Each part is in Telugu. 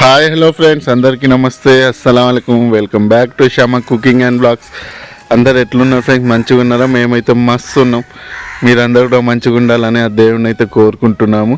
Hi hello friends. అందరికీ నమస్తే. అస్సలం welcome back to Shama cooking and blogs. అందరు ఎట్లున్నారు ఫ్రెండ్స్? మంచిగా ఉన్నారా? మేమైతే మస్తు ఉన్నాం. మీరందరూ కూడా మంచిగా ఉండాలని ఆ దేవుని అయితే కోరుకుంటున్నాము.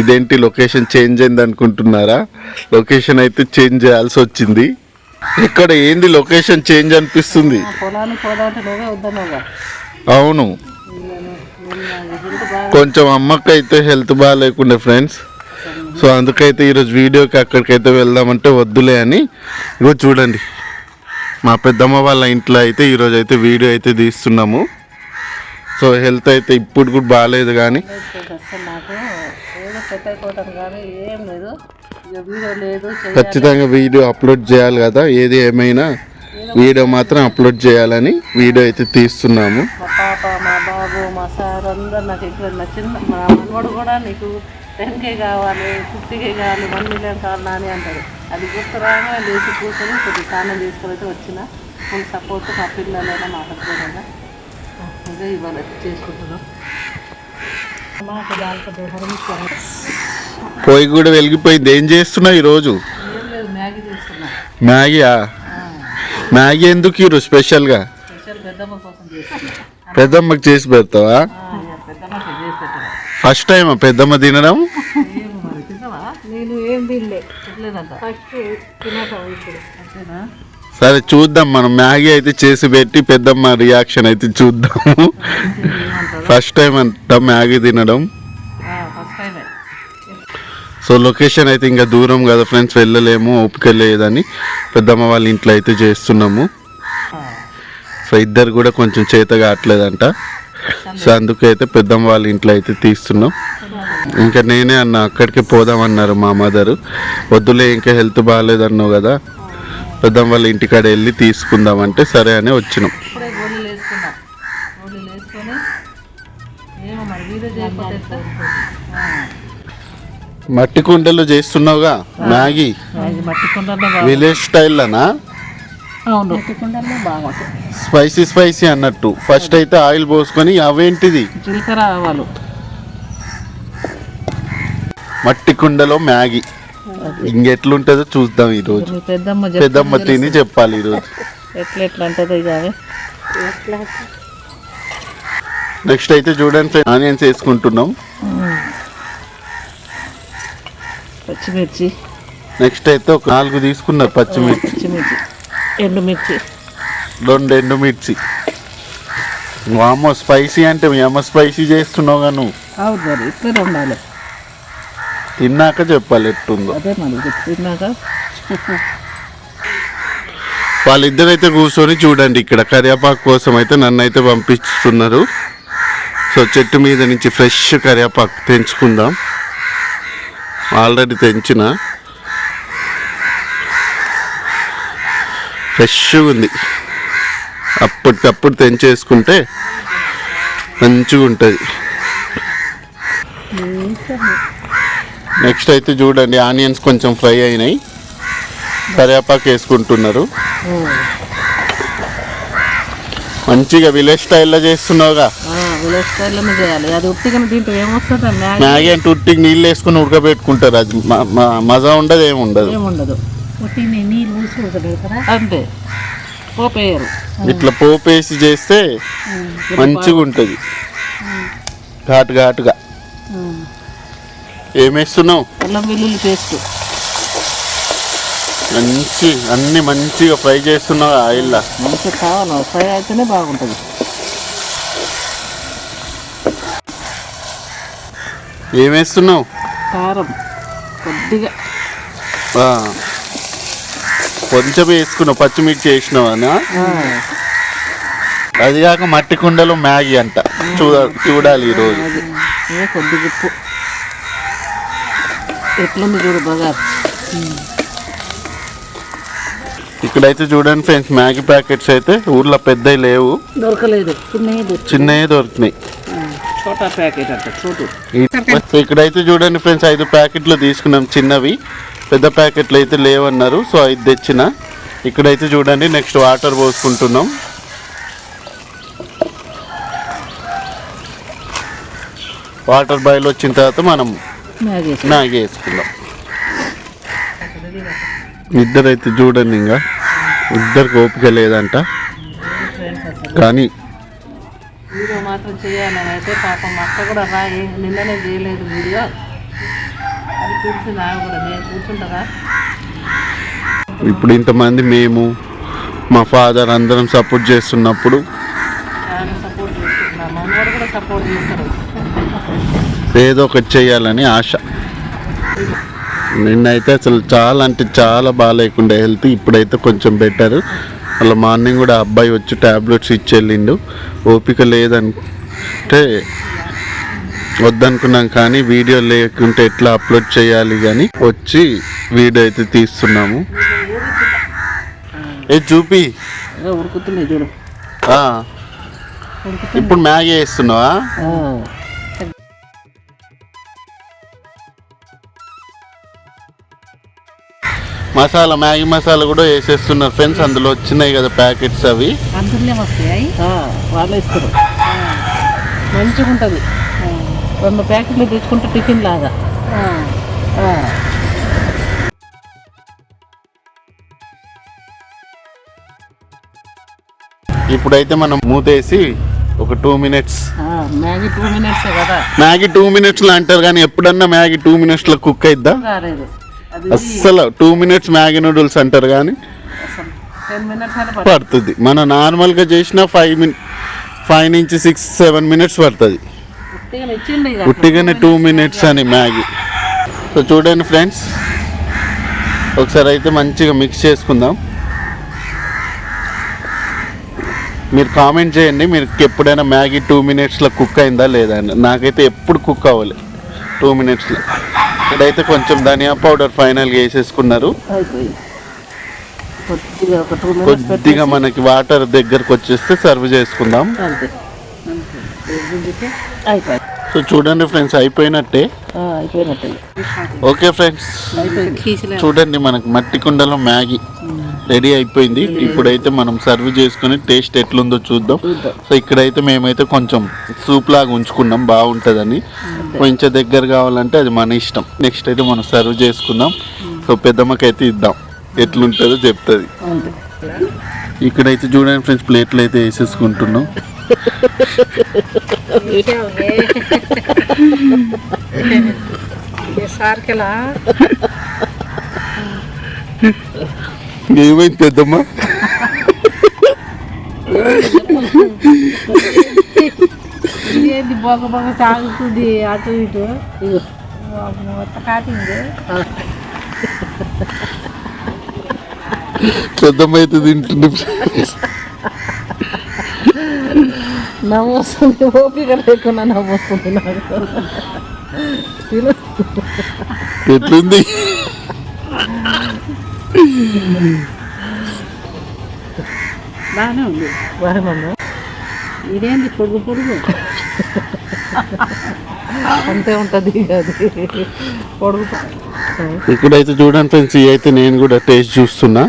ఇదేంటి లొకేషన్ చేంజ్ అయింది అనుకుంటున్నారా? లొకేషన్ అయితే చేంజ్ చేయాల్సి వచ్చింది. ఇక్కడ ఏంది లొకేషన్ చేంజ్ అనిపిస్తుంది? అవును. కొంచెం అమ్మకి అయితే హెల్త్ బాగాలేకుండే ఫ్రెండ్స్. సో అందుకైతే ఈరోజు వీడియోకి అక్కడికైతే వెళ్దామంటే వద్దులే అని. ఇగో చూడండి. మా పెద్దమ్మ వాళ్ళ ఇంట్లో అయితే ఈరోజు అయితే వీడియో అయితే తీస్తున్నాము. సో హెల్త్ అయితే ఇప్పుడు కూడా బాగాలేదు కానీ. ఖచ్చితంగా వీడియో అప్లోడ్ చేయాలి కదా. ఏది ఏమైనా వీడియో మాత్రం అప్లోడ్ చేయాలని వీడియో అయితే తీస్తున్నాము. మా పాప మా బాబు మా సార్ అందరు నాకు ఇక్కడ నచ్చింది. మా మనవాడు కూడా నీకు టెన్ కే కావాలి ఫిఫ్టీ కే కావాలి వన్ మిలియన్ కావాలి నాని అంటాడు అది గుర్తు రాగా లేచి కూర్చొని కొద్దిగా స్నానం చేసుకొని అయితే వచ్చిన ఫుల్ సపోర్ట్ మా పిల్లలైనా మా హస్బెండ్ అదే ఇవాళ చేసుకుంటున్నాం. మాకు దాంట్లో పొయ్యి కూడా వెలిగిపోయింది. ఏం చేస్తున్నావు ఈరోజు? ఏం లేదు మ్యాగీ చేస్తున్నా. మ్యాగీయా? మ్యాగీ ఎందుకు ఈరోజు స్పెషల్గా? స్పెషల్ పెద్దమ్మ కోసం చేస్తున్నా. పెద్దమ్మకి చేసి పెడతావా? ఆ, ఇక పెద్దమ్మకి చేసి పెట్టరా ఫస్ట్ టైం పెద్దమ్మ తినడం? సరే చూద్దాం మనం మ్యాగీ అయితే చేసి పెట్టి పెద్దమ్మ రియాక్షన్ అయితే చూద్దాము ఫస్ట్ టైం అంట మ్యాగీ తినడం. సో లొకేషన్ అయితే ఇంకా దూరం కదా ఫ్రెండ్స్ వెళ్ళలేము ఓపిక లేదని పెద్దమ్మ వాళ్ళ ఇంట్లో అయితే చేస్తున్నాము. సో ఇద్దరు కూడా కొంచెం చేత కావట్లేదంట సో అందుకైతే పెద్దమ్మ వాళ్ళ ఇంట్లో అయితే తీస్తున్నాం. ఇంకా నేనే అన్న అక్కడికి పోదామన్నారు మా మదరు. వద్దులే ఇంకా హెల్త్ బాగాలేదన్నావు కదా. పెద్దమ్మ వాళ్ళ ఇంటికాడ వెళ్ళి తీసుకుందామంటే సరే అని వచ్చినాం. మట్టి కుండలో చేస్తున్నావుగా మ్యాగీ. విలేజ్ స్టైల్లోనా? అవును. మట్టి కుండల్లో బాగుంటుంది స్పైసీ స్పైసీ అన్నట్టు. ఫస్ట్ అయితే ఆయిల్ పోసుకొని అవేంటిది? జీలకర్ర ఆవాలు. మట్టి కుండలో మ్యాగీ. ఇంకెట్లుంటుందో చూద్దాం ఈరోజు. మీ పెద్దమ్మ పెద్దమ్మ తిని చెప్పాలి ఈరోజు. ఎట్లా ఎట్లా ఉంటుందో ఇక అవి. నెక్స్ట్ అయితే చూడండి ఆనియన్స్ వేసుకుంటున్నాం. పచ్చిమిర్చి. నెక్స్ట్ అయితే ఒక నాలుగు తీసుకున్నారు పచ్చిమిర్చి. పచ్చిమిర్చి. ఎండుమిర్చి. రెండు ఎండుమిర్చి. వామో స్పైసీ అంటే మీ అమ్మ స్పైసీ చేస్తున్నావుగా నువ్వు. అవును మరి ఇట్లనే ఉండాలి. తిన్నాక చెప్పాలి ఎట్టుందో. అదే మరి తిన్నాక? వాళ్ళిద్దరైతే కూర్చొని చూడండి ఇక్కడ కరివేపాకు కోసం అయితే నన్ను అయితే పంపిస్తున్నారు. సో చెట్టు మీద నుంచి ఫ్రెష్ కరివేపాకు తెంచుకుందాం. ఆల్రెడీ తెంచిన. ఫ్రెష్గా ఉంది. అప్పటికప్పుడు తెంచేసుకుంటే మంచిగా ఉంటుంది. నెక్స్ట్ అయితే చూడండి ఆనియన్స్ కొంచెం ఫ్రై అయినాయి. కరివేపాకు వేసుకుంటున్నారు. మంచిగా విలేజ్ స్టైల్లో చేస్తున్నావుగా. విలేజ్ స్టైల్లోనే చేయాలి. అది ఉట్టిగా దీంట్లో ఏమొస్తుంది మ్యాగీ? అంటే ఉట్టికి నీళ్ళు వేసుకుని ఉడకబెట్టుకుంటారు. అది మజా ఉండదు ఏమి ఉండదు ఏముండదు. అంతే. పోపేయరు. ఇట్లా పోపు వేసి చేస్తే మంచిగా ఉంటుంది. ఘాటు ఘాటుగా. ఏమేస్తున్నావు అల్లం వెల్లుల్లి పేస్ట్. మంచి అన్ని మంచిగా ఫ్రై చేస్తున్నావు ఆయిల్లో మంచిగా కావాలి? ఫ్రై అయితేనే బాగుంటుంది. ఏమేస్తున్నావు కారం. కొద్దిగా. ఆ. కొంచెం వేసుకున్నావు పచ్చిమిర్చి వేసినావనా అది కాక మట్టి కుండలో మ్యాగీ అంట. చూడ చూడాలి ఈరోజు కొద్దిగా ఉప్పు. ఎట్లుంది చూడు బాగా ఇక్కడైతే చూడండి ఫ్రెండ్స్ మ్యాగీ ప్యాకెట్స్ అయితే ఊర్లో పెద్దవి లేవు. దొరకలేదు. చిన్నవి దొరికినాయి. ఇక్కడైతే చూడండి ఫ్రెండ్స్ ఐదు ప్యాకెట్లు తీసుకున్నాం చిన్నవి. పెద్ద ప్యాకెట్లు అయితే లేవన్నారు. సో ఐదు తెచ్చిన. ఇక్కడైతే చూడండి నెక్స్ట్ వాటర్ పోసుకుంటున్నాం. వాటర్ బాయిల్ వచ్చిన తర్వాత మనం మ్యాగీ మ్యాగీ వేసుకుందాం రెడీగా ఇద్దరైతే చూడండి ఇంకా. ఇద్దరికి ఓపిక లేదంట. కానీ వీడియో మాత్రం చేయాలని అయితే పాపం అక్క కూడా రా ఏం నిన్ననే చేయలేదు వీడియో. అది నేను కూర్చుంటారా? ఇప్పుడు ఇంతమంది మేము మా ఫాదర్ అందరం సపోర్ట్ చేస్తున్నప్పుడు చాలా సపోర్ట్ చేస్తున్నా మనవాడు కూడా సపోర్ట్ చేస్తారు ఏదో ఒకటి చేయాలని ఆశ. నిన్నైతే అసలు చాలా అంటే చాలా బాగాలేకుండే హెల్త్ ఇప్పుడైతే కొంచెం బెటర్. అలా మార్నింగ్ కూడా అబ్బాయి వచ్చి ట్యాబ్లెట్స్ ఇచ్చి వెళ్ళిండు. ఓపిక లేదంటే వద్దనుకున్నాం కానీ వీడియో లేకుంటే ఎట్లా అప్లోడ్ చేయాలి కానీ వచ్చి వీడియో అయితే తీస్తున్నాము. ఏ చూపి. ఇప్పుడు మ్యాగీ వేస్తున్నావా? మసాలా మ్యాగీ మసాలా కూడా వేసేస్తున్నారు ఫ్రెండ్స్. అందులో వచ్చినాయి కదా ప్యాకెట్స్ అవి. అందులోనే వస్తాయి. వాళ్ళే ఇస్తారు. మంచిగా ఉంటుంది రెండు ప్యాకెట్లు తెచ్చుకుంటే టిఫిన్ లాగా. ఇప్పుడైతే మనం మూతేసి ఒక two minutes. Maggi two minutes కదా. మ్యాగీ టూ మినిట్స్లో అంటారు కానీ ఎప్పుడన్నా మ్యాగీ టూ మినిట్స్లో కుక్ అయిద్దా? అస్సలు టూ మినిట్స్ మ్యాగీ నూడిల్స్ అంటారు కానీ పడుతుంది. మనం నార్మల్గా చేసిన ఫైవ్ మినిట్ ఫైవ్ నుంచి సిక్స్ సెవెన్ మినిట్స్ పడుతుంది. ఉట్టిగానే టూ మినిట్స్ అని మ్యాగీ. సో చూడండి ఫ్రెండ్స్ ఒకసారి అయితే మంచిగా మిక్స్ చేసుకుందాం. మీరు కామెంట్ చేయండి మీరు ఎప్పుడైనా మ్యాగీ టూ మినిట్స్లో కుక్ అయిందా లేదా అని. నాకైతే ఎప్పుడు కుక్ అవ్వాలి. టూ మినిట్స్లో ఇక్కడైతే కొంచెం ధనియా పౌడర్ ఫైనల్గా వేసేసుకున్నారు. కొద్దిగా మనకి వాటర్ దగ్గరకు వచ్చేస్తే సర్వ్ చేసుకుందాం. అయిపోయింది సో చూడండి ఫ్రెండ్స్ అయిపోయినట్టే. అయిపోయినట్టే. ఓకే ఫ్రెండ్స్ చూడండి మనకి మట్టి కుండలో మ్యాగీ రెడీ అయిపోయింది. ఇప్పుడైతే మనం సర్వ్ చేసుకుని టేస్ట్ ఎట్లుందో చూద్దాం. సో ఇక్కడైతే మేమైతే కొంచెం సూప్ లాగా ఉంచుకున్నాం బాగుంటుందని. కొంచెం దగ్గర కావాలంటే అది మన ఇష్టం. నెక్స్ట్ అయితే మనం సర్వ్ చేసుకుందాం. సో పెద్దమ్మకైతే ఇద్దాం. ఎట్లుంటుందో చెప్తుంది. ఇక్కడైతే చూడండి ఫ్రెండ్స్ ప్లేట్లు అయితే వేసేసుకుంటున్నాం. సార్కెలా ఏమైంది పెద్దమ్మ ఏంది బొగ బొగ సాగుతుంది అటు ఇటు? మొత్తం కాటింది? పెద్దమ్మ అయితే తింటుంది. నవ్వు వస్తుంది ఓపిక లేకుండా నవ్వు వస్తుంది నాకు ఎట్లుంది? బాగానే ఉంది. బాగానే ఉంది? ఇదేంది పొడుగు పొడుగు అంతే ఉంటుంది అది. పొడుగు ఇక్కడైతే చూడండి ఫ్రెండ్స్ ఇవి అయితే నేను కూడా టేస్ట్ చూస్తున్నా.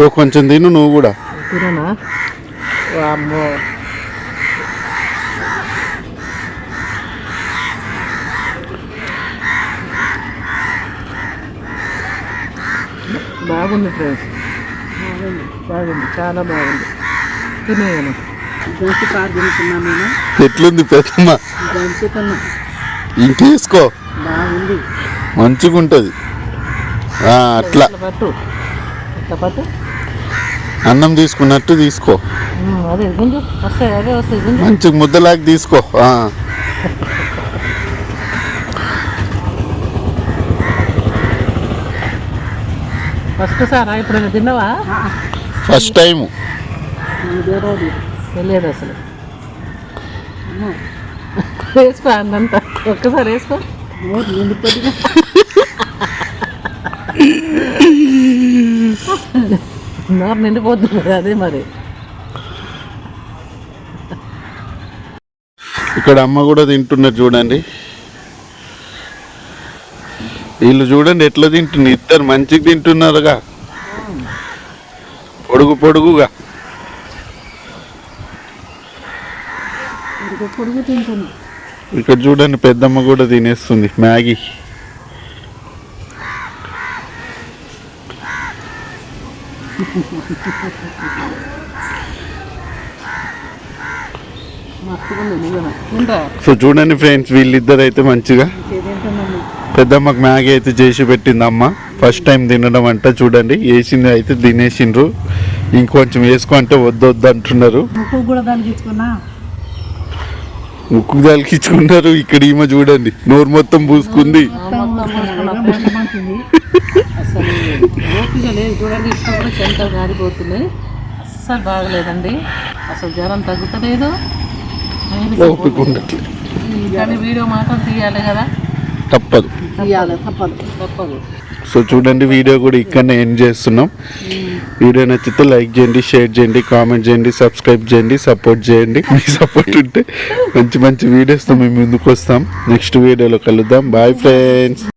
ఓ కొంచెం తిను నువ్వు కూడా. తిననా? వామ్మో. బాగుంది ఫ్రెండ్స్. బాగుంది బాగుంది చాలా బాగుంది. తినేయను గంచి కారు తింటున్నా నేను. ఎట్లుంది పెద్దమ్మ? ఇంకేసుకో. బాగుంది. మంచిగా ఉంటుంది అట్లా. ఇట్లా పట్టు. ఇట్లా పట్టు. అన్నం తీసుకున్నట్టు తీసుకో. ఉమ్, అదే గుంజు. వస్తాయి అదే వస్తాయి గుంజు. మంచిగా ముద్దలాగా తీసుకో. ఆ. ఫస్ట్ సారా? ఇప్పుడు తిన్నావా? First time. తెలియదు అసలు. వేసుకో అందంతా ఒక్కసారి వేసుకో. నోరు నిండిపోతుంది అదే మరి. ఇక్కడ అమ్మ కూడా తింటున్నారు చూడండి. వీళ్ళు చూడండి ఎట్లా తింటున్నారు. ఇద్దరు మంచిగా తింటున్నారుగా. పొడుగు పొడుగుగా. ఇక్కడ చూడండి పెద్దమ్మ కూడా తినేస్తుంది మ్యాగీ. సో చూడండి ఫ్రెండ్స్ వీళ్ళిద్దరు అయితే మంచిగా పెద్దమ్మకి మ్యాగీ అయితే చేసి పెట్టింది అమ్మ ఫస్ట్ టైం తినడం అంట చూడండి. వేసింది అయితే తినేసిండ్రు. ఇంకొంచెం వేసుకో అంటే వద్దు వద్దు అంటున్నారు. ముక్కు దాల్కిచ్చుకున్నారు ఇక్కడ ఈమె చూడండి. నోరు మొత్తం పూసుకుంది. అస్సలు బాగలేదండి. అసలు జ్వరం తగ్గుతలేదు. వీడియో మాత్రం తీయాలి కదా. తప్పదు. సో చూడండి వీడియో కూడా ఇక్కడనే ఎండ్ చేస్తున్నాం. వీడియో నచ్చితే లైక్ చేయండి షేర్ చేయండి కామెంట్ చేయండి సబ్స్క్రైబ్ చేయండి సపోర్ట్ చేయండి. మీ సపోర్ట్ ఉంటే మంచి మంచి వీడియోస్తో మేము ముందుకు వస్తాం. నెక్స్ట్ వీడియోలో కలుద్దాం. Bye friends